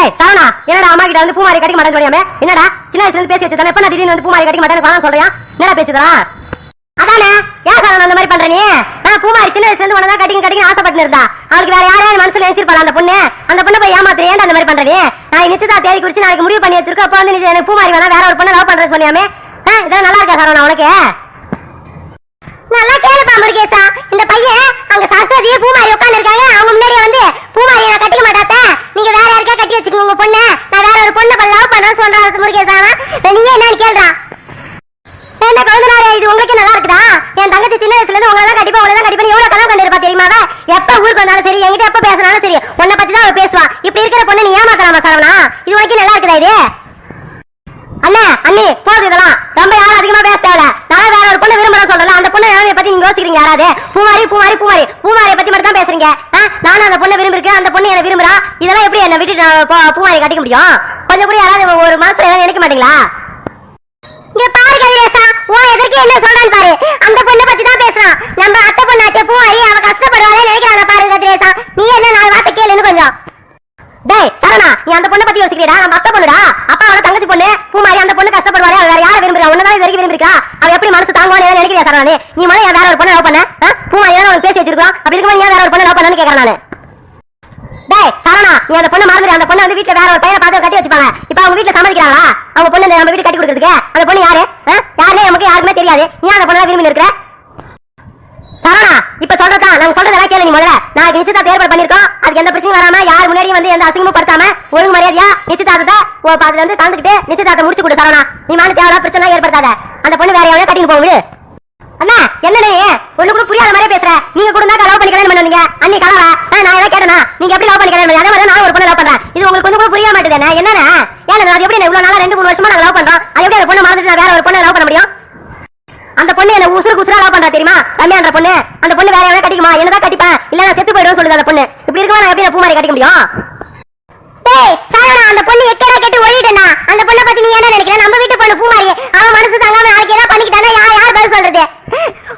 டேய் சரவணா என்னடா அம்மா கிட்ட வந்து பூமாரி கட்டிக்க மாட்டேன்னு சொல்லியாமே என்னடா சின்ன வயசுல இருந்து பேசி வச்சுதானே எப்ப நான் திடீர்னு வந்து பூமாரி கட்டிக்க மாட்டேன்னு வாங்க சொல்றியா? என்னடா பேசுதா அதானே ஏன் சரவணா அந்த மாதிரி பண்ற நீ? நான் பூமாரி சின்ன வயசுல இருந்து உனதான் கட்டிங்க கட்டிங்க ஆசைப்பட்டு இருந்தா அவளுக்கு வேற யாரையாவது மனசுல நினைச்சிருப்பாள் அந்த பொண்ணு? அந்த பொண்ணை போய் ஏமாத்துற ஏன்டா அந்த மாதிரி பண்ற நீ? நான் நிச்சயதா தேதி குறிச்சு நாளைக்கு முடிவு பண்ணி வச்சிருக்கோம் அப்ப வந்து நீ எனக்கு பூமாரி வேணா வேற ஒரு பொண்ணை லவ் பண்றேன்னு சொன்னியாமே? இதெல்லாம் நல்லா இருக்கா சரணா உனக்கு? நல்லா கேளுப்பா முருகேசா. இந்த பையன் அங்க சரஸ்வதியே பூமாரி உட்கார்ந்து இருக்காங்க அவங்க முன்னாடியே வந்து பூமாரி நான் கட்டிக்க மாட்டாத்த. நீங்க வேற யாருக்கா கட்டி வச்சுக்கோங்க உங்க பொண்ணு. நான் வேற ஒரு பொண்ணை லவ் பண்ண சொல்றாரு முருகேசா நீயே என்னன்னு கேள்றா என்ன கவுந்தனாரே இது உங்களுக்கு நல்லா இருக்குதா? என் தங்கச்சி சின்ன வயசுல இருந்து உங்களை தான் கண்டிப்பா உங்களை தான் கண்டிப்பா எவ்வளவு கனவு கண்டிருப்பா தெரியுமா அவ? எப்ப ஊருக்கு வந்தாலும் சரி என்கிட்ட எப்ப பேசினாலும் சரி உன்னை பத்தி தான் அவ பேசுவா. இப்படி இருக்கிற பொண்ணு நீ ஏமாத்தலாமா சரவணா? இது உனக்கு நல்லா இருக்குதா இது? அண்ணா அண்ணி போகுது இதெல்லாம் ரொம்ப யாரும் அதிகமா பேச தேவையில்ல நான் வேற ஒரு பொண்ணு விரும்புறேன் சொல்றேன் அந்த பொண்ணு நிலைமையை பத்தி நீங்க யோசிக்கிறீங்க யாராவது? பூமாரி பூமாரி பூமாரி. பூமாரியை பத்தி மட்டும் தான் பேசுறீங்க நானும் அந்த பொண்ணை விரும்பிருக்கேன் அந்த பொண்ணு என்ன விரும்புறா. இதெல்லாம் எப்படி என்ன விட்டு பூமாரி கட்டிக்க முடியும்? கொஞ்சம் கூட யாராவது ஒரு மனசுல ஏதாவது நினைக்க மாட்டீங்களா? இங்க பாரு கதிரேசா உன் எதற்கு என்ன சொல்றான்னு பாரு. அந்த பொண்ணை பத்தி தான் பேசுறான். நம்ம அத்தை பொண்ணாச்சே பூமாரி அவ கஷ்டப்படுவாளே நினைக்கிறான பாரு கதிரேசா நீ என்ன நாலு வார்த்தை கேளுன்னு கொஞ்சம். டேய் சரணா நீ அந்த பொண்ணை பத்தி யோசிக்கிறீடா நம்ம அத்தை பொண்ணுடா. அப்பா அவள தங்கச்சி பொண்ணு பூமாரி அந்த பொண்ணு கஷ்டப்படுவாளே அவ வேற யார விரும்புறா? உன்னதான் இது வரைக்கும் விரும்பிருக்கா அவ எப்படி மனசு தாங்குவான்னு ஏதாவது நினைக்கிறியா சரணா நீ? நீ ஏன் வேற ஒரு பொண்ணை லவ் பண்ண. ஆ? பூமாரி தான் உனக்கு பேசி வச்சிருக்கோம் அப்படி இருக்கும்போது ஏன் வேற ஒரு பொண்ணை லவ் பண்ணனு கேக்குறேன் நானு. டேய் சரணா நீ அந்த பொண்ணை மறந்துடு அந்த பொண்ணை வந்து வீட்ல வேற ஒரு பையனை பார்த்து கட்டி வச்சுப்பாங்க. இப்போ அவங்க வீட்ல சம்மதிக்கிறாங்களா? அவங்க பொண்ணு நம்ம வீட்டு கட்டி கொடுக்கறதுக்கு? அந்த பொண்ணு யாரு? ஆ? யாருன்னே நமக்கு யாருக்குமே தெரியாது. நீ அந்த பொண்ணை விரும்பி இருக்கிற? சரணா இப்ப சொல்றதா நாங்க சொல்றதெல்லாம் கேளு நீ முதல்ல. நாளைக்கு நிச்சயதார்த்தம் ஏற்பாடு பண்ணிருக்கோம் அதுக்கு எந்த பிரச்சனையும் வராம யார் முன்னாடியும் வந்து எந்த அசிங்கமும் படுத்தாம ஒழுங்கு மரியாதையா நிச்சயதார்த்தத்தை ஓ, அதுல வந்து கலந்துக்கிட்டு நிச்சயதார்த்தம் முடிச்சு கொடு சரணா நீ மாதிரி தேவையில்ல பிரச்சனை ஏற்படுத்தாத. அந்த பொண்ணு வேற எவ்வளவு கட்டிட்டு போகுது அண்ணா என்ன நீ? ஒண்ணு கூட புரியாத மாதிரியே பேசுற. நீங்க கூட தான் லவ் பண்ணி கல்யாணம் பண்ணுவீங்க? அண்ணி கலவா நான் ஏதாவது கேட்டனா? நீங்க எப்படி லவ் பண்ணி கல்யாணம் பண்ணி அதே மாதிரி நான் ஒரு பொண்ணு லவ் பண்றேன். இது உங்களுக்கு கொஞ்சம் கூட புரிய மாட்டேது என்னன்னா ஏன்னா அது எப்படி இவ்வளவு நாளா ரெண்டு மூணு வருஷமா நாங்க லவ் பண்றோம். அது எப்படி அந்த பொண்ணு மறந்துட்டு நான் வேற ஒரு பொண்ணை லவ் பண்ண முடியும்? அந்த பொண்ணு என்ன உசுருக்கு உசுரா லவ் பண்றா தெரியுமா? ரம்யான்ற பொண்ணு. அந்த பொண்ணு வேற எவனா கட்டிக்குமா? என்னதான் கட்டிப்பேன். இல்ல நான் செத்து போயிடுவோம் சொல்லுது அந்த பொண்ணு. இப்படி இருக்கமா நான் எப்படி நான் பூமாரி கட்டிக்க முடியும்? டேய் சாரணா அந்த பொண்ணு எக்கடா கேட்டு ஓடிட்டேனா அந்த பொண்ணை பத்தி நீ என்ன நினைக்கிற? நம்ம வீட்டு பொண்ணு பூமாரி அவன் மனசு தாங்காம நாளைக்கு ஏதாவது பண்ணிக்கிட்டானா? யார் யார் பதில் சொல்றது?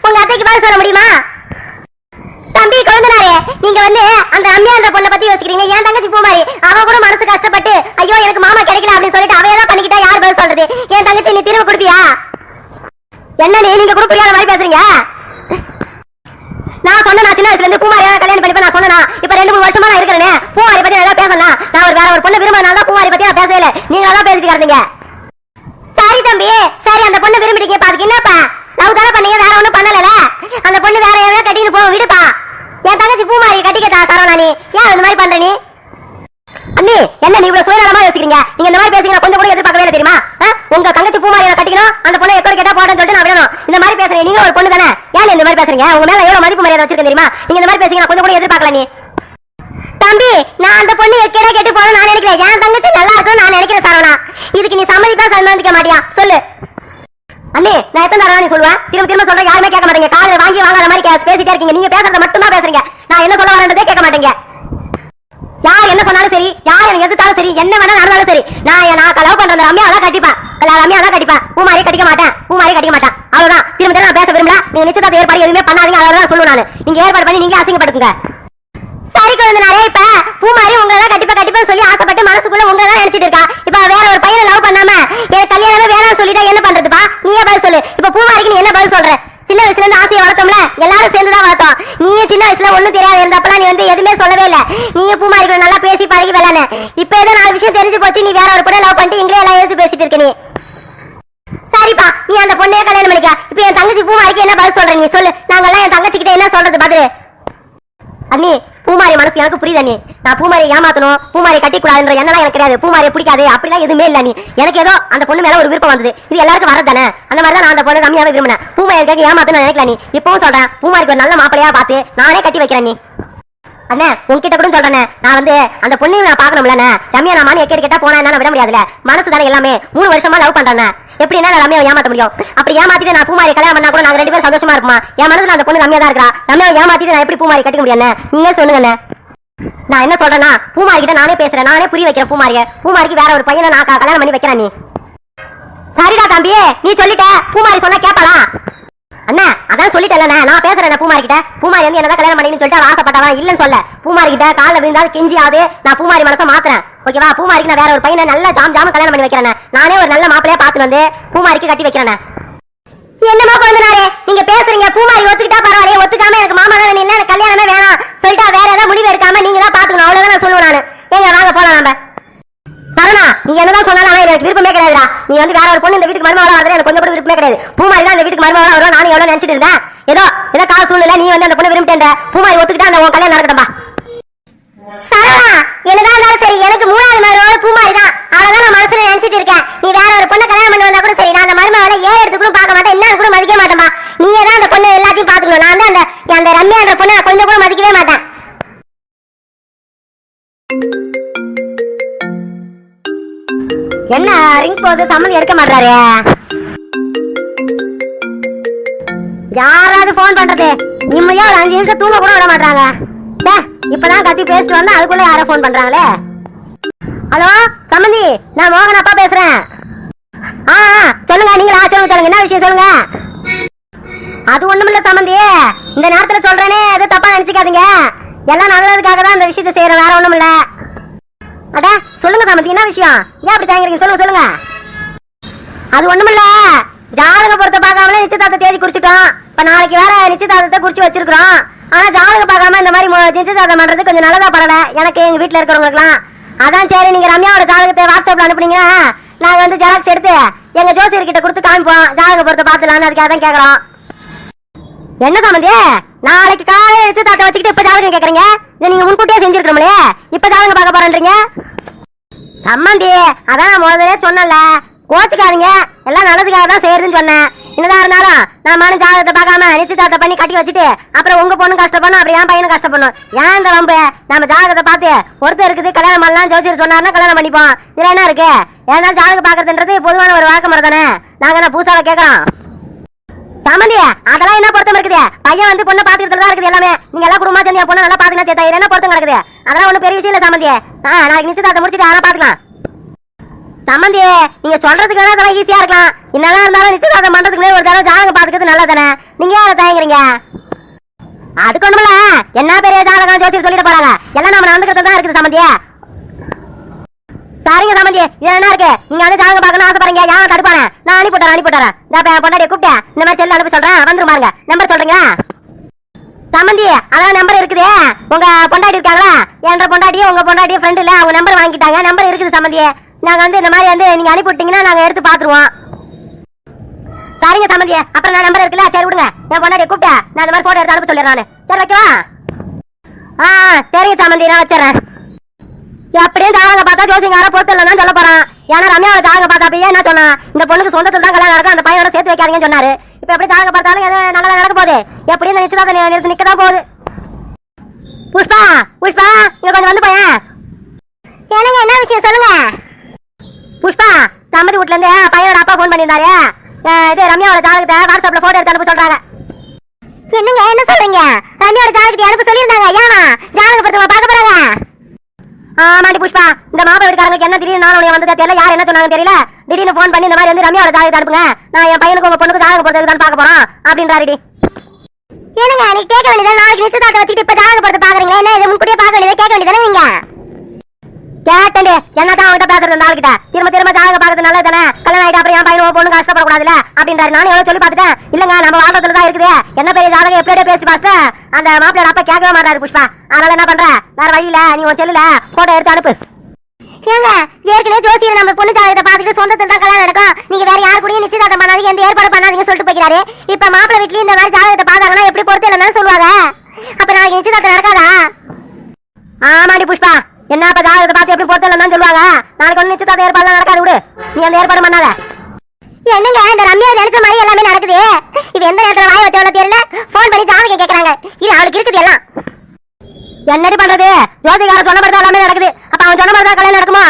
உங்க அத்தைக்கு பதில் சொல்ல முடியுமா? தம்பி கொழுந்தனாரே நீங்க வந்து அந்த ரம்யான்ற பொண்ணை பத்தி யோசிக்கிறீங்க. என் தங்கச்சி பூமாரி அவ கூட மனசு கஷ்டப்பட்டு ஐயோ எனக்கு மாமா கிடைக்கல அப்படின்னு சொல்லிட்டு அவையதான் ஏதாவது பண்ணிக்கிட்டா யார் பதில் சொல்றது? என் தங்கச்சி நீ திரும்ப கொடுப்பியா? என்ன நீங்க கூட புரியாத மாதிரி பேசுறீங்க? நான் சொன்ன சின்ன வயசுல இருந்து பூமாரி கல்யாணம் பண்ணி நான் சொன்னா இப்ப ரெண்டு மூணு வருஷமா நான் இருக்கிறேன். பூமாரி பத்தி நல்லா பேசலாம். நான் ஒரு வேற ஒரு பொண்ணு விரும்பினால தான் பூமாரி பத்தி நான் பேசவே இல்லை. நீங்க நல்லா பேசிட்டு கிடந்தீங்க. சரி தம்பி சரி அந்த பொண்ணு விரும்பிட்டீங்க பாத்துக்கு. என்னப்பா? லவ் தானே பண்ணீங்க வேற ஒண்ணும் பண்ணல அந்த பொண்ணு வேற எவ்வளவு கட்டிட்டு போவோம் விடுப்பா. என் தங்கச்சி பூமாரி கட்டிக்கத்தா சரவணா நீ. ஏன் இந்த மாதிரி பண்ற நீ? அண்ணி என்ன நீ இவ்வளவு சுயநலமா யோசிக்கிறீங்க? நீங்க இந்த மாதிரி பேசுறீங்க கொஞ்சம் கூட எதிர்பார்க்கவே இல்லை தெரியுமா? உங்க தங்கச்சி பூமாரி கட்டிக்கணும். அந்த பொண்ணை எக்கோட கேட்டா போடணும்னு சொல்லிட்டு நான் விடணும். இந்த மாதிரி பேசுறீங்க நீங்க ஒரு பொண்ணு தானே ஏன் இந்த மாதிரி பேசுறீங்க? உங்க மேல எவ்வளவு மதிப்பு மரியாதை வச்சிருக்கேன் தெரியுமா? நீங்க இந்த மாதிரி பேசுறீங்க கொஞ்சம் கூட எதிர்பார்க்கல நீ. தம்பி நான் அந்த பொண்ணு எக்கேடா கேட்டு போகணும் நான் நினைக்கிறேன் என் தங்கச்சி நல்லா இருக்கும் நான் நினைக்கிறேன் சரவணா. இதுக்கு நீ சம்மதிப்பா சம்மதிக்க மாட்டியா? சொல்லு. அண்ணே நான் எத்தனை தடவை நீ சொல்லுவேன் திரும்ப திரும்ப சொல்றேன் யாருமே கேட்க மாட்டீங்க. காலையில வாங்கி வாங்காத மாதிரி கே- பேசிட்டே இருக்கீங்க. நீங்க பேசுறத மட்டும் தான் பேசுறீங்க. நான் என்ன சொல்ல வரேன்றதே கேட்க மாட்டீங்க. யார் என்ன சொன்னாலும் சரி யார் எனக்கு எதிர்த்தாலும் சரி என்ன வேணா நடந்தாலும் சரி நான் நான் லவ் பண்ற அந்த ரம்யா தான் கட்டிப்பேன் இல்ல ரம்யா தான் கட்டிப்பேன் பூ மாதிரி கட்டிக்க மாட்டேன் பூ மாதிரி கட்டிக்க மாட்டேன். அவ்வளவுதான். திரும்ப திரும்ப நான் பேச விரும்பல. நீங்க நிச்சயத்தை ஏற்பாடு எதுவுமே பண்ணாதீங்க அவ்வளவுதான் சொல்லுவேன் நான். நீங்க ஏற்பாடு பண்ணி நீங்க அசிங்கப்படுத்துங்க. சரி குழந்தைனாரே இப்ப பூமாரி உங்களை தான் கட்டிப்பா கட்டிப்பா சொல்லி ஆசைப்பட்டு மனசுக்குள்ள உங்களை தான் நினைச்சிட்டு இருக்கா. இப்ப வேற ஒரு பையனை லவ் பண்ணாம எனக்கு கல்யாணமே வேணாம்னு சொல்லிட்டா என்ன பண்றதுப்பா? நீயே பதில் சொல்லு. இப்ப பூமாரிக்கு நீ என்ன பதில் சொல்ற? சின்ன வயசுல இருந்து ஆசையை வளர்த்தோம்ல எல்லாரும் சேர்ந்து தான் வளர்த்தோம். நீயே சின்ன வயசுல ஒண்ணும் தெரியாது எதுவுமே சொல்லவே இல்ல. நீயே பூமாரி கூட நல்லா பேசி பழகி விளான இப்ப ஏதோ நாலு விஷயம் தெரிஞ்சு போச்சு நீ வேற ஒரு பொண்ணை லவ் பண்ணிட்டு இங்கே எல்லாம் எடுத்து பேசிட்டு இருக்க நீ. சரிப்பா நீ அந்த பொண்ணையே கல்யாணம் பண்ணிக்க. இப்ப என் தங்கச்சி பூமாரிக்கு என்ன பதில் சொல்ற நீ சொல்லு. நாங்கெல்லாம் என் தங்கச்சி கிட்ட என்ன சொல்றது பதில்? அண்ணி பூமாரி மனசு எனக்கு புரியுது அண்ணி. நான் பூமாரி ஏமாத்தணும் பூமாரி கட்டிக்கூடாதுன்ற எண்ணெல்லாம் எனக்கு கிடையாது. பூமாரி பிடிக்காது அப்படிலாம் எதுவுமே இல்ல நீ எனக்கு ஏதோ அந்த பொண்ணு மேல ஒரு விருப்பம் வந்தது. இது எல்லாருக்கும் வரது தானே? அந்த மாதிரி தான் நான் அந்த பொண்ணு ரம்யாவை விரும்பினேன். பூமாரி எனக்கு ஏமாத்தணும் நினைக்கல நீ இப்பவும் சொல்றேன் பூமாரிக்கு ஒரு நல்ல மாப்பிளையா பார்த்து நானே கட்டி வைக்கிறேன் நீ அண்ணே உன்கிட்ட கூட சொல்றேனே. நான் வந்து அந்த பொண்ணையும் நான் பார்க்கணும்லண்ணே ரம்யா நான் மானி கேட்டு கேட்டா போனா என்ன விட முடியாதுல மனசு தானே எல்லாமே. மூணு வருஷமா லவ் பண்றேன் எப்படின்னா நான் ரம்யாவை ஏமாத்த முடியும். அப்படி ஏமாத்திட்டு நான் பூமாரி கல்யாணம் பண்ணா கூட நாங்க ரெண்டு பேரும் சந்தோஷமா இருப்போமா என் மனசுல அந்த பொண்ணு ரம்யா தான் இருக்கா? ரம்யாவை ஏமாத்திட்டு நான் எப்படி பூமாரி கட்டிக்க முடியாது நீங்க சொல்லுங்கண்ணே நான் என்ன சொல்றேன்னா பூமாரி கிட்ட நானே பேசுறேன். நானே புரிய வைக்கிறேன் பூமாரிய. பூமாரிக்கு வேற ஒரு பையனை நான் கல்யாணம் பண்ணி வைக்கிறேன் நீ. சரிடா தம்பி நீ சொல்லிட்ட. பூமாரி சொன்னா கேட்பாளா அண்ணா அதான் சொல்லிட்டேன் நான் பேசுறேன் பூமாரி கிட்ட பூமாரி வந்து என்னதான் கல்யாணம் பண்ணின்னு சொல்லிட்டு ஆசைப்பட்டவா ஆசைப்பட்டவன் இல்லன்னு சொல்ல. பூமாரி கிட்ட காலில் விழுந்தாது ஆகுது நான் பூமாரி மனசை மாத்துறேன். ஓகேவா பூமாரிக்கு நான் வேற ஒரு பையனை நல்லா ஜாம் ஜாம கல்யாணம் பண்ணி வைக்கிறேன் நானே ஒரு நல்ல மாப்பிளையா பார்த்து வந்து பூமாரிக்கு கட்டி வைக்கிறேன் என்னமா குழந்தனாரே? நீங்க பேசுறீங்க. பூமாரி ஒத்துக்கிட்டா பரவாயில்ல ஒத்துக்காம எனக்கு மாமா தான் இல்ல எனக்கு கல்யாணமே வேணாம். சொல்லிட்டா வேற ஏதாவது முடிவு எடுக்காம நீங்க தான் பாத்துக்கணும் அவ்வளவுதான் நான் சொல்லுவேன் நானு. எங்க வாங்க போலாம் நம்ம. சரணா நீ என்னதான் சொன்னாலும் எனக்கு விருப்பமே கிடையாதுடா. நீ வந்து வேற ஒரு பொண்ணு இந்த வீட்டுக்கு மருமகளா வரதுல எனக்கு கொஞ்சம் கூட விருப்பமே கிடையாது. பூமாரி தான் இந்த வீட்டுக்கு மருமகளா வருவா நானும் எவ்வளவு நினைச்சிட்டு இருந்தேன்? ஏதோ ஏதோ கால சூழ்நிலை நீ வந்து அந்த பொண்ணு விரும்பிட்டேன் பூமாரி ஒத்துக்கிட்டா அந்த உன் கல்யாணம் நடக்கட்டும்பா. சரவணா என்னதான் இருந்தாலும் சரி எனக்கு மூணாவது மருமகள பூமாரி தான் அவ்வளவுதான் நான் மனசுல நினைச்சிட்டு இருக்கேன். நீ வேற போது சம்மந்தி எடுக்க மாட்டாரு யாராவது போன் பண்றது? நிம்மதியா ஒரு அஞ்சு நிமிஷம் தூங்க கூட விட மாட்டாங்க இப்பதான் கத்தி பேசிட்டு வந்தா அதுக்குள்ள யாரோ போன் பண்றாங்களே. ஹலோ சம்மந்தி நான் மோகன் அப்பா பேசுறேன். ஆ சொல்லுங்க நீங்களா? சொல்லுங்க சொல்லுங்க. என்ன விஷயம் சொல்லுங்க? அது ஒண்ணுமில்ல சம்மந்தி இந்த நேரத்துல சொல்றேனே எதுவும் தப்பா நினைச்சுக்காதீங்க. எல்லாம் நல்லதுக்காக தான் இந்த விஷயத்தை செய்யறேன் வேற ஒண்ணுமில்ல அட சொல்லுங்க சம்மந்தி என்ன விஷயம்? ஏன் அப்படி தயங்குறீங்க? சொல்லுங்க சொல்லுங்க. அது ஒண்ணுமில்ல. ஜாதக பொருத்த பார்க்காமலே நிச்சயதார்த்த தேதி குறிச்சிட்டோம். இப்ப நாளைக்கு வேற நிச்சயதார்த்தத்தை குறிச்சு வச்சிருக்கிறோம். ஆனா ஜாதக பார்க்காம இந்த மாதிரி நிச்சயதார்த்தம் பண்றது கொஞ்சம் நல்லதா படல. எனக்கு எங்க வீட்டுல இருக்கிறவங்களுக்குலாம் அதான் சரி நீங்க ரம்யாவோட ஜாதகத்தை வாட்ஸ்அப்ல அனுப்புனீங்கன்னா நாங்க வந்து ஜெராக்ஸ் எடுத்து எங்க ஜோசியர் கிட்ட கொடுத்து காமிப்போம். ஜாதக பொருத்த பாத்துலாம்னு அதுக்காக தான் கேக்குறோம். என்ன சம்மந்தி நாளைக்கு காலையில நிச்சயதார்த்தம் வச்சுக்கிட்டு இப்ப ஜாதகம் கேக்குறீங்க? இதை நீங்க முன்கூட்டியே செஞ்சிருக்கணும்லே. இப்ப ஜாதகம் பார்க்க போறேன்றீங்க? சம்மந்தி அதான் நான் முதலே சொன்னல கோச்சுக்காதீங்க. எல்லாம் நல்லதுக்காக தான் செய்யறதுன்னு சொன்னேன். என்னதான் இருந்தாலும் நான் மனு ஜாதகத்தை பார்க்காம நிச்சயதார்த்தம் பண்ணி கட்டி வச்சுட்டு அப்புறம் உங்க பொண்ணு கஷ்டப்படணும் அப்புறம் என் பையனும் கஷ்டப்படணும். ஏன் இந்த வம்பு? நம்ம ஜாதகத்தை பார்த்து ஒருத்தர் இருக்குது கல்யாணம் பண்ணலாம் ஜோசியர் சொன்னார்னா கல்யாணம் பண்ணிப்போம். இதுல என்ன இருக்கு? ஏன்னா ஜாதகம் பார்க்கறதுன்றது பொதுவான ஒரு வழக்கம் முறை தானே? நாங்க என்ன புதுசாக கேட்கறோம் சமந்தி அதெல்லாம் என்ன பொருத்தம் இருக்குது? பையன் வந்து பொண்ணை பாத்துக்கிட்டு தான் இருக்குது எல்லாமே. நீங்க எல்லாம் குடும்பமா சேர்ந்து பொண்ணை நல்லா பாத்துக்கலாம் சேர்த்தா என்ன பொருத்தம் கிடக்குது? அதெல்லாம் ஒன்றும் பெரிய விஷயம் இல்ல சமந்தி. ஆ நாளைக்கு நிச்சயதார்த்தம் முடிச்சுட்டு ஆனா பாத்துக்கலாம் சமந்தி நீங்க சொல்றதுக்கு வேணா அதெல்லாம் ஈஸியா இருக்கலாம். என்னதான் இருந்தாலும் நிச்சயதார்த்தம் பண்றதுக்கு ஒரு தடவை ஜாதகம் பாத்துக்கிறது நல்லா தானே நீங்க ஏன் அதை தயங்குறீங்க? அதுக்கு ஒண்ணுமில்ல. என்ன பெரிய ஜாதகம் ஜோசியர் சொல்லிட்டு போறாங்க? எல்லாம் நம்ம நடந்துக்கிறது தான் இருக்குது சமந்தியே சரிங்க சம்பந்தி இது என்ன இருக்கு? நீங்க வந்து ஜாதகம் பார்க்கணும் ஆசைப்படுறீங்க. யாரும் தடுப்பானே? நான் அனுப்பி விட்டுறேன் அனுப்பி விட்டுறேன். நான் இப்ப கூப்பிட்டேன். இந்த மாதிரி செல்லு அனுப்பி சொல்றேன். வந்துரு பாருங்க. நம்பர் சொல்றீங்களா? சம்பந்தி அதான் நம்பர் இருக்குது. உங்க பொண்டாட்டி இருக்காங்களா? என்ற பொண்டாட்டியும் உங்க பொண்டாட்டியும் ஃப்ரெண்ட் இல்ல. அவங்க நம்பர் வாங்கிட்டாங்க. நம்பர் இருக்குது சம்பந்தி நாங்கள் வந்து இந்த மாதிரி வந்து நீங்கள் அனுப்பி விட்டீங்கன்னா நாங்கள் எடுத்து பார்த்துருவோம் சரிங்க சம்பந்தி அப்புறம் நான் நம்பர் இருக்குல்ல சரி விடுங்க. என் பொண்ணாடி கூப்பிட்டேன் நான் இந்த மாதிரி ஃபோட்டோ எடுத்து அனுப்ப சொல்லிடுறேன் சரி வைக்கவா? ஆ சரிங்க சம்பந்தி நான் வச்சிடறேன். எப்படியும் ஜாதகம் பார்த்தா ஜோசிங்கார பொறுத்து இல்லைன்னு சொல்ல போறான். ஏன்னா ரம்யாவோட ஜாதகம் பார்த்தா அப்படியே என்ன சொன்னா இந்த பொண்ணுக்கு சொந்தத்தில் தான் கல்யாணம் நடக்கும் அந்த பையனோட சேர்த்து வைக்காதீங்கன்னு சொன்னாரு. இப்போ எப்படி ஜாதகம் பார்த்தாலும் எது நல்லதாக நடக்க போகுது? எப்படியும் இந்த நிச்சயதார்த்தம் நிறுத்தி நிக்க தான் போகுது. புஷ்பா புஷ்பா இங்க கொஞ்சம் வந்து போயேன். என்னங்க என்ன விஷயம் சொல்லுங்க? புஷ்பா சம்மதி வீட்ல இருந்து பையனோட அப்பா ஃபோன் பண்ணியிருந்தாரு. இது ரம்யாவோட ஜாதகத்தை வாட்ஸ்அப்ல போட்டோ எடுத்து அனுப்ப சொல்றாங்க. என்னங்க என்ன சொல்றீங்க? ரம்யாவோட ஜாதகத்தை அனுப்ப சொல்லியிருந்தாங்க ஏமா ஜாதக பொருத்தமா பார்க்க போறாங்க. ஆமாடி புஷ்பா இந்த மாப்பிள்ளை வீட்டுக்காரங்களுக்கு என்ன திடீர்னு நான் உடைய வந்து தெரியல யார் என்ன சொன்னாங்க தெரியல? திடீர்னு ஃபோன் பண்ணி இந்த மாதிரி வந்து ரம்யாவோட ஜாதகத்தை அனுப்புங்க. நான் என் பையனுக்கு உங்க பொண்ணுக்கு ஜாதகம் பொறுத்ததுக்கு தான் பார்க்க போறோம் அப்படின்றாருடி. என்னங்க நீ கேட்க வேண்டியது நாளைக்கு நிச்சயதார்த்தம் வச்சுட்டு இப்ப ஜாதக பொருத்த என்ன இது முன்கூட்டியே பார்க்க வேண்டியது கேட்க வேண்டியதானே நீங்க? கேட்டேன் என்னதான் அவன்கிட்ட பேசுறது ஆளுகிட்ட? திரும்ப திரும்ப ஜாதகம் பார்க்கறது நல்லது தானே? கல்யாணம் ஆயிட்டு அப்புறம் என் பையன் பொண்ணு கஷ்டப்படக்கூடாதுல அப்படின்றாரு. நானும் எவ்வளவு சொல்லி பார்த்துட்டேன். இல்லங்க நம்ம வாழ்றதுல தான் இருக்குது. என்ன பெரிய ஜாதகம் எப்படியே பேசி பார்த்து அந்த மாப்பிள்ளை அப்பா கேட்கவே மாட்டாரு புஷ்பா. அதனால என்ன பண்ற? வேற வழியில நீ உன் செல்லுல போட்டோ எடுத்து அனுப்பு. ஏங்க ஏற்கனவே ஜோசியர் நம்ம பொண்ணு ஜாதகத்தை பார்த்துட்டு சொந்தத்தில் தான் கல்யாணம் நடக்கும். நீங்க வேற யார் கூடயும் நிச்சயதார்த்தம் பண்ணாதீங்க. எந்த ஏற்பாடு பண்ணாதீங்க சொல்லிட்டு போய்க்கிறாரு. இப்ப மாப்பிள்ளை வீட்லயும் இந்த மாதிரி ஜாதகத்தை பார்த்தாங்கன்னா எப்படி பொறுத்து இல்லைன்னு சொல்லுவாங்க? அப்ப நாளைக்கு நிச்சயதார்த்தம் நடக்காதா? ஆமாடி புஷ்பா. என்ன அப்ப ஜாதகத்தை பார்த்து எப்படி பொறுத்தல தான் சொல்லுவாங்க நாளைக்கு ஒண்ணு ஏற்பாடு நடக்காது விடு. நீ அந்த ஏற்பாடு பண்ணாத. என்னங்க இந்த ரம்யா நினைச்ச மாதிரி எல்லாமே நடக்குது? இது எந்த நேரத்துல வாய வச்சவளோ தெரியல? ஃபோன் பண்ணி ஜாதகம் கேக்குறாங்க. இது அவளுக்கு இருக்குது எல்லாம். என்னடி பண்றது? ஜோதிகார சொன்ன மாதிரி எல்லாமே நடக்குது. அப்ப அவன் சொன்ன மாதிரி கல்யாணம் நடக்குமா?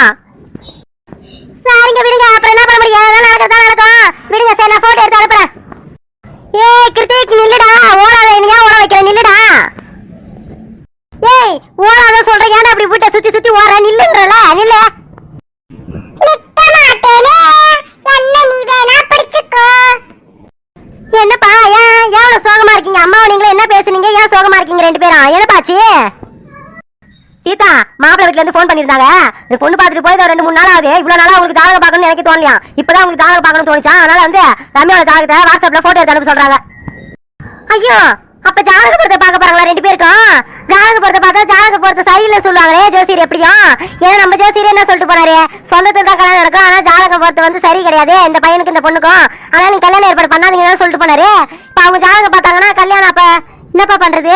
சரிங்க விடுங்க. அப்புறம் என்ன பண்ண முடியும்? எதனா நடக்கிறதா நடக்கும்? விடுங்க சரி நான் போட்டோ எடுத்து அனுப்புறேன். ஏய் கிருத்திக் நில்லுடா. ஓடாத நீ ஏன் ஓட வைக்கிற? நில்லுடா. ஏய் ஓடாத சொல்றேன் ஏன்டா அப்படி வீட்டை சுத்தி சுத்தி ஓடுற? நில்லுன்ற நில்லு நிக்க மாட்டேனே என்ன நீ வேணா பிடிச்சுக்கோ என்னப்பா ஏன் எவ்வளவு சோகமா இருக்கீங்க அம்மாவை ரெண்டு பேரும் என்னப்பாச்சு சீதா மாப்பிள்ள வீட்டுல இருந்து ஃபோன் பண்ணிருந்தாங்க இந்த பொண்ணு பார்த்துட்டு போய் ரெண்டு மூணு நாள் ஆகுது இவ்வளவு நாளா உங்களுக்கு ஜாதகம் பார்க்கணும்னு எனக்கு தோணலையா? இப்பதான் உங்களுக்கு ஜாதகம் பார்க்கணும்னு தோணுச்சா? அதனால வந்து ரம்யாவோட ஜாதகத்தை வாட்ஸ்அப்ல போட்டோ எடுத்து அனுப்ப சொல்றாங்க. ஐயோ அப்ப ஜாதக பொருத்த பார்க்க போறாங்களா ரெண்டு பேருக்கும்? ஜாதக பொருத்த பார்த்தா ஜாதக பொருத்த சரியில்லை சொல்லுவாங்களே ஜோசியர் எப்படியும்? ஏன்னா நம்ம ஜோசியர் என்ன சொல்லிட்டு போனாரு சொந்தத்துல தான் கல்யாணம் நடக்கும் ஆனா ஜாதக பொருத்த வந்து சரி கிடையாது. இந்த பையனுக்கு இந்த பொண்ணுக்கும். ஆனா நீ கல்யாணம் ஏற்பாடு பண்ணாதீங்க சொல்லிட்டு போனாரு. இப்ப அவங்க ஜாதகம் பார்த்தாங்கன்னா கல்யாணம் அப்ப என்னப்பா பண்றது?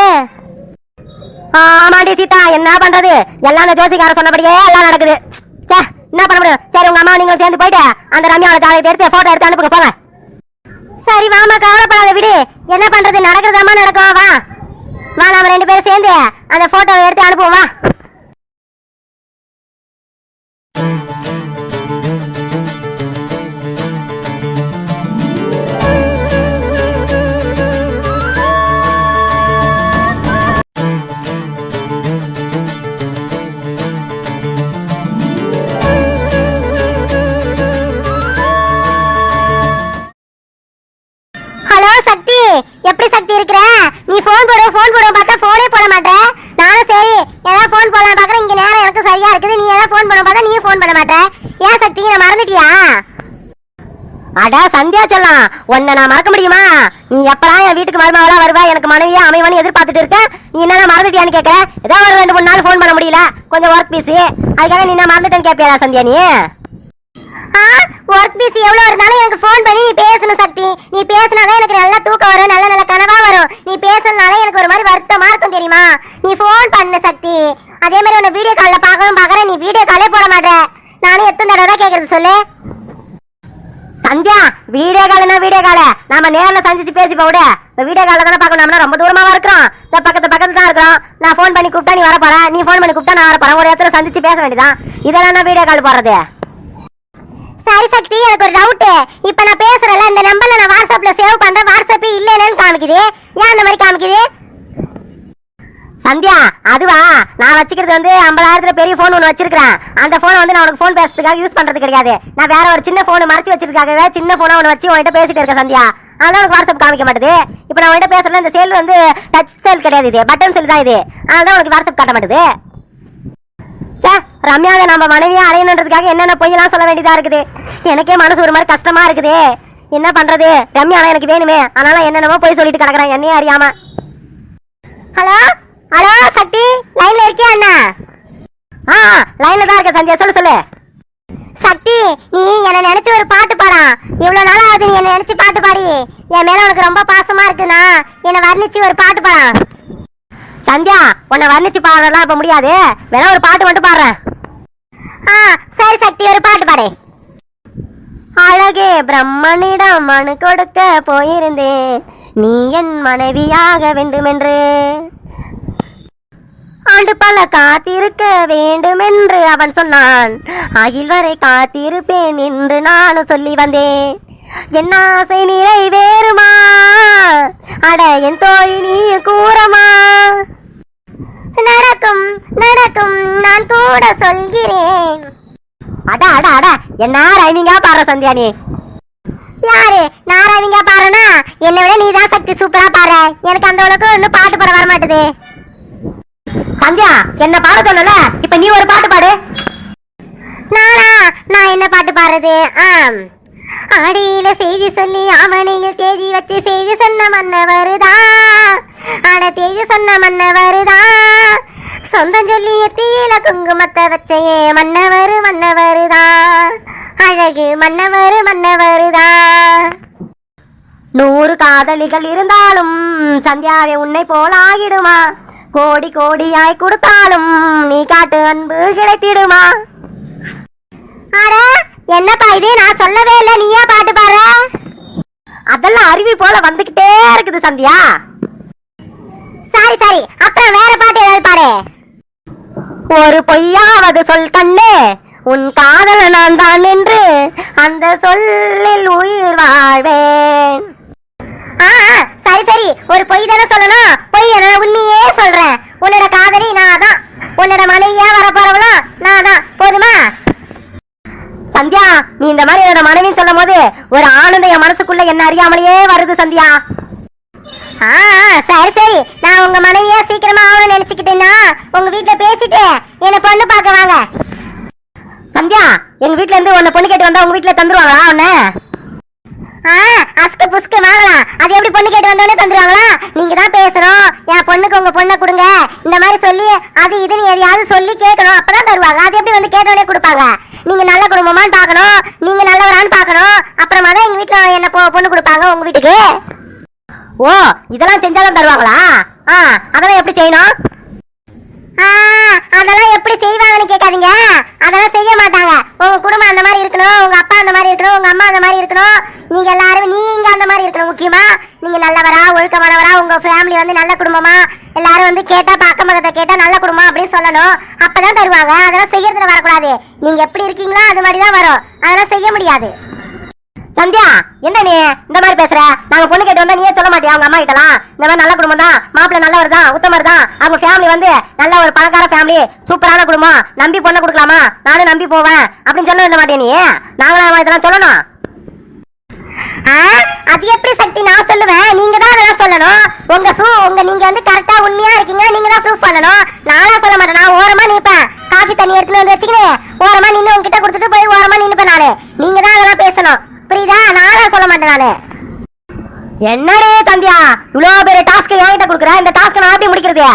ஆமாண்டி சீதா என்ன பண்றது? எல்லாம் அந்த ஜோசிக்கார சொன்னபடியே எல்லாம் நடக்குது. சே என்ன பண்ண முடியும்? சரி உங்க அம்மா நீங்க சேர்ந்து போயிட்டு அந்த ரம்யாவோட ஜாதகத்தை எடுத்து போட்டோ எடுத்து அனுப்புங்க போங்க. சரி வாமா கவலைப்படாத விடு. என்ன பண்றது? நடக்கிறதாமா நடக்கும். வா. வா நாம ரெண்டு பேரும் சேர்ந்து அந்த போட்டோவை எடுத்து அனுப்புவோம் வா. அட சந்தியா செல்லாம் உன்னை நான் மறக்க முடியுமா? நீ எப்பலாம் என் வீட்டுக்கு மருமகளா வருவா எனக்கு மனைவியா அமைவானு எதிர்பார்த்துட்டு இருக்க? நீ என்ன மறந்துட்டியான்னு கேட்க ஏதோ ஒரு ரெண்டு மூணு நாள் ஃபோன் பண்ண முடியல? கொஞ்சம் ஒர்க் பிஸி அதுக்காக நீ என்ன மறந்துட்டேன்னு கேட்பியா சந்தியா நீ? ஆ ஒர்க் பிஸி எவ்வளோ இருந்தாலும் எனக்கு ஃபோன் பண்ணி நீ பேசணும் சக்தி. நீ பேசினாதான் எனக்கு நல்ல தூக்கம் வரும் நல்ல நல்ல கனவா வரும். நீ பேசணுனாலே எனக்கு ஒரு மாதிரி வருத்தமா இருக்கும் தெரியுமா? நீ ஃபோன் பண்ணு சக்தி. அதே மாதிரி உன்னை வீடியோ காலில் பார்க்கணும் பார்க்குறேன். நீ வீடியோ காலே போட மாட்டே. நானும் எத்தனை தடவை தான் கேட்கறது சொல்லு? சந்தியா வீடியோ காலனா வீடியோ கால நாம நேர்ல சந்திச்சு பேசி போவிட இந்த வீடியோ கால தானே பார்க்கணும். ரொம்ப தூரமா இருக்கிறோம். இந்த பக்கத்து பக்கத்து தான் இருக்கிறோம். நான் ஃபோன் பண்ணி கூப்பிட்டா நீ வர போற. நீ ஃபோன் பண்ணி கூப்பிட்டா நான் வர போறேன். ஒரு இடத்துல சந்திச்சு பேச வேண்டியதான் இதெல்லாம் நான் வீடியோ கால் போடுறது? சரி சக்தி எனக்கு ஒரு டவுட் இப்போ நான் பேசுறேன்ல இந்த நம்பர்ல நான் வாட்ஸ்அப்ல சேவ் பண்றேன். வாட்ஸ்அப் இல்லைன்னு காமிக்குது ஏன் அந்த மாதிரி காமிக்குது சந்தியா அதுவா? நான் வச்சுக்கிறது வந்து ஐம்பதாயிரத்துல பெரிய ஃபோன் ஒன்று வச்சிருக்கேன் அந்த ஃபோனை வந்து நான் உனக்கு ஃபோன் பேசுறதுக்காக யூஸ் பண்றது கிடையாது. நான் வேற ஒரு சின்ன ஃபோனை மறைச்சு வச்சிருக்காக சின்ன ஃபோனை ஒன்று வச்சு உன்கிட்ட பேசிட்டு இருக்கேன் சந்தியா. அதனால உனக்கு வாட்ஸ்அப் காமிக்க மாட்டேது. இப்போ நான் உன்கிட்ட பேசுறேன் இந்த செல் வந்து டச் செல் கிடையாது இது. பட்டன் செல் தான் இது. அதனால உனக்கு வாட்ஸ்அப் காட்ட மாட்டேது. ச்சே, ரம்யாவை நம்ம மனைவியை அடையணுன்றதுக்காக என்னென்ன பொய்யெல்லாம் சொல்ல வேண்டியதா இருக்குது? எனக்கே மனசு ஒரு மாதிரி கஷ்டமா இருக்குது. என்ன பண்றது? ரம்யா ஆனா எனக்கு வேணுமே. அதனால என்னென்னமோ போய் சொல்லிட்டு கிடக்குறேன். என்னையே அறியாம. ஹலோ? ஹலோ சக்தி லைன்ல இருக்கியா அண்ணா? ஆ லைன்ல தான் இருக்க சந்தியா சொல்லு சொல்லு. சக்தி நீ என்ன நினைச்சு ஒரு பாட்டு பாடா. இவ்வளவு நாள் ஆகுது நீ என்ன நினைச்சு பாட்டு பாடி. என் மேல உனக்கு ரொம்ப பாசமா இருக்குண்ணா என்ன வர்ணிச்சு ஒரு பாட்டு பாடா. சந்தியா உன்னை வர்ணிச்சு பாடலாம் இப்ப முடியாது. வேணா ஒரு பாட்டு மட்டும் பாடுறேன். ஆ சரி சக்தி ஒரு பாட்டு பாடு. அழகே பிரம்மனிடம் மனு கொடுக்க போயிருந்தேன். நீ என் மனைவியாக வேண்டுமென்று. ஆண்டு பல காத்திருக்க வேண்டுமென்று அவன் சொன்னான். அகில் வரை காத்திருப்பேன் என்று நானும் சொல்லி வந்தேன். என் ஆசை நிறைவேறுமா? அட என் தோழி நீ கூறமா? நடக்கும் நடக்கும் நான் கூட சொல்கிறேன். அட அட அட என்ன ரைமிங்கா பாரு சந்தியா நீ? யாரு? நாராயணிங்க பாருனா என்னை விட நீ தான் சக்தி சூப்பரா பாரு எனக்கு அந்த அளவுக்கு இன்னும் பாட்டு பாட வர மாட்டேது சந்தியா என்ன பாட சொல்லல இப்ப நீ ஒரு பாட்டு பாடு. நானா? நான் என்ன பாட்டு பாடுறது? ஆம். ஆடியில செய்தி சொல்லி அவனையில் தேதி வச்சு செய்தி சொன்ன மன்ன வருதா ஆட தேதி சொன்ன மன்ன வருதா சொந்தம் சொல்லி எத்தியில குங்குமத்தை வச்சையே மன்னவரு மன்னவருதா அழகு மன்னவரு மன்னவருதா நூறு காதலிகள் இருந்தாலும் சந்தியாவே உன்னை போல் ஆகிடுமா? கோடி கோடியாய் கொடுத்தாலும் நீ காட்டு அன்பு கிடைத்திடுமா? அட என்னப்பா இது? நான் சொல்லவே இல்லை. நீயா பாட்டு பாரு அதெல்லாம் அருவி போல வந்துகிட்டே இருக்குது சந்தியா. சரி சரி. அப்புறம் வேற பாட்டு ஏதாவது பாடு. ஒரு பொய்யாவது சொல் கண்ணே. உன் காதல நான் தான் என்று அந்த சொல்லில் உயிர் வாழ்வேன். ஆ ஆ, சரி சரி. ஒரு பொய் தானே சொல்லணும். பொய் என்ன உண்மையே சொல்றேன். உன்னோட காதலி நான் தான். உன்னோட மனைவியா வர போறவளும் நான் தான். போதுமா? சந்தியா நீ இந்த மாதிரி என்னோட மனைவின்னு சொல்லும் போது ஒரு ஆனந்த என் மனசுக்குள்ள என்ன அறியாமலேயே வருது சந்தியா. ஆ ஆ, சரி சரி. நான் உங்க மனைவியா சீக்கிரமா ஆகணும்னு நினைச்சுக்கிட்டேன்னா உங்க வீட்டுல பேசிட்டு என்ன பொண்ணு பார்க்க வாங்க. சந்தியா எங்க வீட்டுல இருந்து உன்னை பொண்ணு கேட்டு வந்தா உங்க வீட்டுல தந்துருவாங்களா உன்ன அது எப்படி பொண்ணு கேட்டு வந்தோடனே தந்துருவாங்களா? நீங்க தான் பேசணும். என் பொண்ணுக்கு உங்க பொண்ணை கொடுங்க. இந்த மாதிரி சொல்லி அது இதுன்னு எதையாவது சொல்லி கேட்கணும். அப்பதான் தருவாங்க. அது எப்படி வந்து கேட்டோடனே கொடுப்பாங்க? நீங்க நல்ல குடும்பமான்னு பார்க்கணும். நீங்க நல்லவரான்னு பார்க்கணும். அப்புறமா தான் எங்க வீட்டுல என்ன பொ- பொண்ணு கொடுப்பாங்க உங்க வீட்டுக்கு? ஓ இதெல்லாம் செஞ்சாதான் தருவாங்களா? ஆ அதெல்லாம் எப்படி செய்யணும்? அதெல்லாம் எப்படி செய்வாங்கன்னு கேட்காதீங்க. அதெல்லாம் செய்ய மாட்டாங்க. உங்க குடும்பம் அந்த மாதிரி இருக்கணும் உங்க அப்பா அந்த மாதிரி இருக்கணும் உங்க அம்மா அந்த மாதிரி இருக்கணும். நீங்க எல்லாரும் நீங்க அந்த மாதிரி இருக்கணும் முக்கியமா. நீங்க நல்லவரா ஒழுக்கமானவரா உங்க ஃபேமிலி வந்து நல்ல குடும்பமா. எல்லாரும் வந்து கேட்டா பக்கம் பக்கத்தை கேட்டா நல்ல குடும்பம் அப்படின்னு சொல்லணும். அப்பதான் தருவாங்க. அதெல்லாம் செய்யறதுல வரக்கூடாது. நீங்க எப்படி இருக்கீங்களோ அது மாதிரி தான் வரும். அதெல்லாம் செய்ய முடியாது. சந்தியா என்ன நீ? இந்த மாதிரி பேசுற? நாங்க பொண்ணு கேட்டு வந்தா நீயே சொல்ல மாட்டியா? அவங்க அம்மா கிட்டலாம்? இந்த மாதிரி நல்ல குடும்பம் தான். மாப்பிள்ள நல்லவர் தான் உத்தமர் தான். அவங்க ஃபேமிலி வந்து நல்ல ஒரு பணக்கார ஃபேமிலி சூப்பரான குடும்பம். நம்பி பொண்ணை கொடுக்கலாமா? நானும் நம்பி போவேன். அப்படின்னு சொல்ல இருந்த மாட்டியா நீ? நாங்களும் இதெல்லாம் சொல்லணும்? ஆ, அது எப்படி சக்தி? நான் சொல்லுவேன். நீங்க தான் அதெல்லாம் சொல்லணும். உங்க ப்ரூஃப் உங்க நீங்க வந்து கரெக்டா உண்மையா இருக்கீங்க. நீங்க தான் ப்ரூஃப் பண்ணணும். நானா சொல்ல மாட்டேன். நான் ஓரமா நிப்பேன். காஃபி தண்ணி எடுத்துன்னு வந்து வச்சுக்கினு ஓரமா நின்னு உங்ககிட்ட கொடுத்துட்டு போய் ஓரமா நின்னுப்பேன் நானு. நீங்க தான் அதெல்லாம் பேசணும். புரியுதா? நானா சொல்ல மாட்டேன் நானு. என்னடே சந்தியா? இவ்வளவு பெரிய டாஸ்க் என்கிட்ட கொடுக்குற? இந்த டாஸ்க் நான் எப்படி முடிக்கிறது?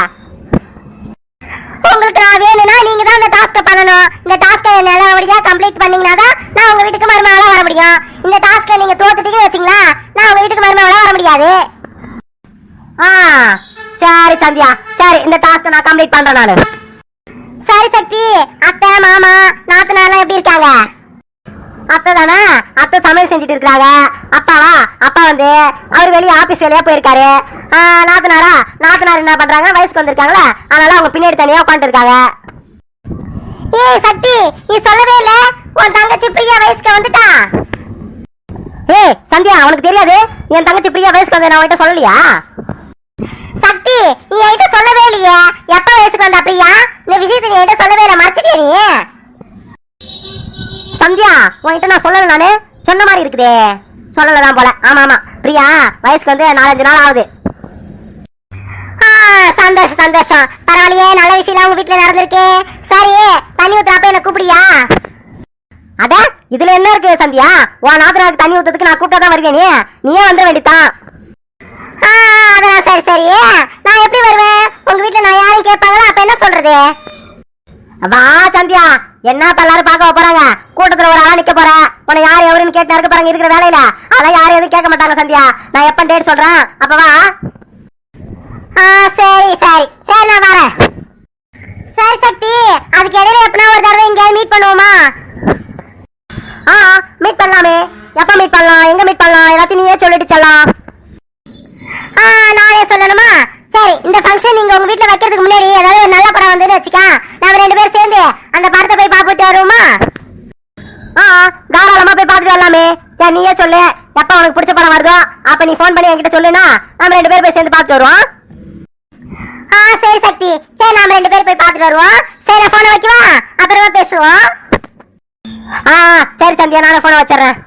உங்களுக்கு நான் வேணும்னா நீங்க தான் இந்த டாஸ்க்கை பண்ணணும். இந்த டாஸ்க்கை நல்லபடியா கம்ப்ளீட் பண்ணீங்கன்னா தான் நான் உங்க வீட்டுக்கு மருமகளா வர முடியும். இந்த டாஸ்க்கை நீங்க தோத்துட்டீங்கன்னு வச்சுங்களா நான் உங்க வீட்டுக்கு மருமகளா வர முடியாது. ஆ சரி சந்தியா சரி இந்த டாஸ்க் நான் கம்ப்ளீட் பண்றேன் நானு. சரி சக்தி அத்தை மாமா நாத்தனார்லாம் எப்படி இருக்காங்க? அத்தை தானே அத்தை சமையல் செஞ்சுட்டு இருக்கிறாங்க அப்பாவா? அப்பா வந்து அவர் வெளியே ஆபீஸ் வேலையா போயிருக்காரு. ஆ, நாத்தனாரா? நாத்தனார் என்ன பண்றாங்க? வயசுக்கு வந்திருக்காங்களா. அதனால அவங்க பின்னாடி தனியா உட்காந்துருக்காங்க ஏய் சக்தி நீ சொல்லவே இல்ல. உன் தங்கச்சி பிரியா வயசுக்கு வந்துட்டா. ஏய் சந்தியா உனக்கு தெரியாது? என் தங்கச்சி பிரியா வயசுக்கு வந்து நான் உன்கிட்ட சொல்லலையா? சக்தி நீ என்கிட்ட சொல்லவே இல்லையே. எப்ப வயசுக்கு வந்தா பிரியா? இந்த விஷயத்தை நீ என்கிட்ட சொல்லவே இல்லை. மறைச்சிட்டே நீ? சந்தியா உன்கிட்ட நான் சொல்லல நானு. சொன்ன மாதிரி இருக்குதே. சொல்லலதான் போல. ஆமா ஆமா. பிரியா வயசுக்கு வந்து நாலஞ்சு நாள் ஆகுது. சந்தோஷம் சந்தோஷம். பரவாயில்லையே நல்ல விஷயம் உங்க வீட்டுல நடந்திருக்கு. சரி தண்ணி ஊத்துறப்ப என்ன கூப்பிடியா அட இதுல என்ன இருக்கு சந்தியா? உன் நாத்தனாருக்கு தண்ணி ஊத்துறதுக்கு நான் கூப்பிட்டா தான் வருவேன் நீயே வந்துட வேண்டித்தான் ஆ, அதெல்லாம் சரி சரி. நான் எப்படி வருவேன்? உங்க வீட்டுல நான் யாரும் கேட்பாங்களா? அப்ப என்ன சொல்றது? வா சந்தியா. என்ன இப்ப எல்லாரும் பார்க்க போறாங்க? கூட்டத்துல ஒரு ஆளா நிக்க போற. உன்னை யார் எவருன்னு கேட்டு நடக்க போறாங்க இருக்கிற வேலையில. அதெல்லாம் யாரும் எதுவும் கேட்க மாட்டாங்க சந்தியா. நான் எப்ப டேட் சொல்றேன்? அப்ப வா. ஆ சரி சரி. சரி நான் வரேன். சரி சக்தி. அதுக்கு இடையில எப்பனா ஒரு தடவை எங்கேயாவது மீட் பண்ணுவோமா? ஆ மீட் பண்ணலாமே. எப்ப மீட் பண்ணலாம்? எங்க மீட் பண்ணலாம்? எல்லாத்தையும் நீயே சொல்லிட்டு செல்லாம் ஆ நானே சொல்லணுமா? சரி இந்த ஃபங்க்ஷன் நீங்க உங்க வீட்டுல வைக்கிறதுக்கு முன்னாடி ஏதாவது ஒரு நல்ல படம் வந்து வச்சுக்கா நாம ரெண்டு பேரும் சேர்ந்து படத்தை போய் பார்த்துட்டு வருவோமா? ஆ தாராளமா போய் பார்த்துட்டு வரலாமே. சரி நீயே சொல்லு. எப்ப உனக்கு பிடிச்ச படம் வருதோ அப்ப நீ ஃபோன் பண்ணி என்கிட்ட சொல்லுனா நம்ம ரெண்டு பேரும் போய் சேர்ந்து பார்த்துட்டு வருவோம். ஆ சரி சக்தி. சரி நாம ரெண்டு பேரும் போய் பார்த்துட்டு வருவோம். சரி நான் போனை வைக்கவா? அப்புறமா பேசுவோம். ஆ சரி சந்தியா நானும் ஃபோனை வச்சிடுறேன்.